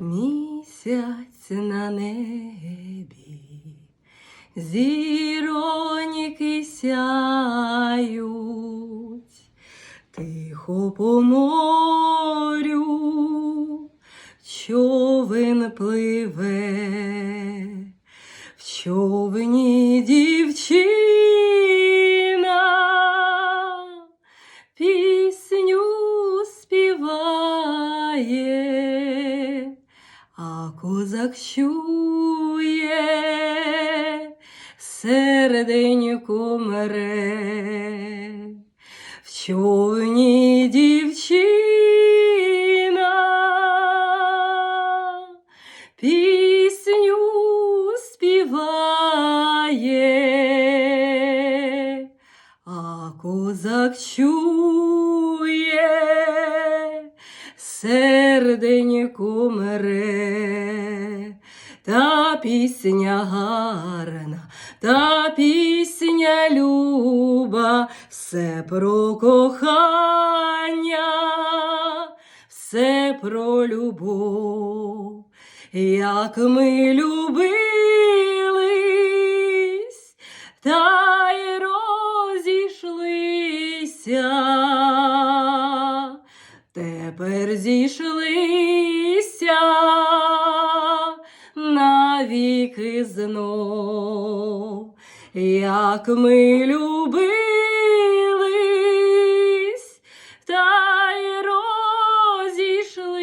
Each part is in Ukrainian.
Місяць на небі, зіроньки сяють, тихо по морю човен пливе, в човні дівчина пісню співає, козак чує, серденько мере, в човні дівчина пісню співає, а козак чує, серденько мере, та пісня гарна, та пісня люба, все про кохання, все про любов, як ми любились, тепер зійшлися навіки знов, як ми любились, та й розійшлися,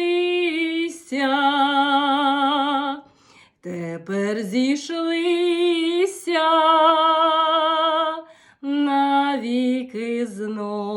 тепер зійшлися на віки знов.